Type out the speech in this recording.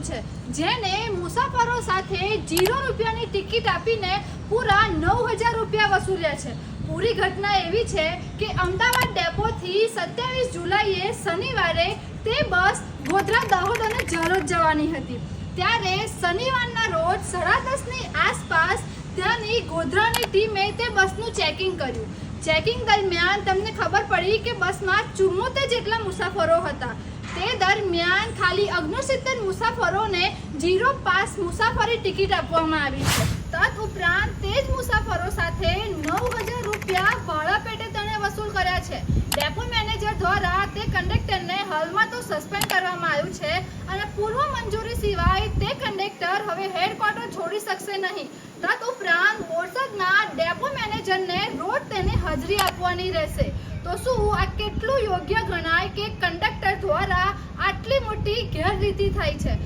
આવ્યું છે. જેને મુસાફરો સાથે જીરો રૂપિયાની ટિકિટ આપીને પૂરા નવ હજાર રૂપિયા વસૂલ્યા છે. પૂરી ઘટના એવી છે કે અમદાવાદ ડેપોથી સત્યાવીસ જુલાઈએ શનિવારે તે બસ ગોધરા, દાહોદ અને જરોદ જવાની હતી. ત્યારે શનિવારના રોજ સાડા દસની આસપાસ ત્યાંની ગોધરાની ટીમે તે બસનું ચેકિંગ કર્યું. ચેકિંગ દરમિયાન તમને ખબર પડી કે બસમાં ચુમ્મોતેર જેટલા મુસાફરો હતા. તે દરમિયાન ખાલી ઓગણસિત્તેર મુસાફરોને જીરો પાસ મુસાફરી ટિકિટ આપવામાં આવી છે. તદ ઉપરાંત તે જ મુસાફરો સાથે નવ હજાર રૂપિયા ભાડા પેટે તેણે વસૂલ કર્યા છે. ડેપો મેનેજર દ્વારા તે કંડક્ટરને હાલમાં તો સસ્પેન્ડ કરવામાં આવ્યું છે અને પૂર્વ મંજૂરી સિવાય તે કંડક્ટર હવે હેડક્વાર્ટર છોડી શકશે નહીં. તદ ઉપરાંત બોરસદના ડેપો મેનેજરને રોજ તેને હાજરી આપવાની રહેશે. તો શું આ કેટલું યોગ્ય ગણાય કે કંડક્ટર ગેરરીતિ થાય છે?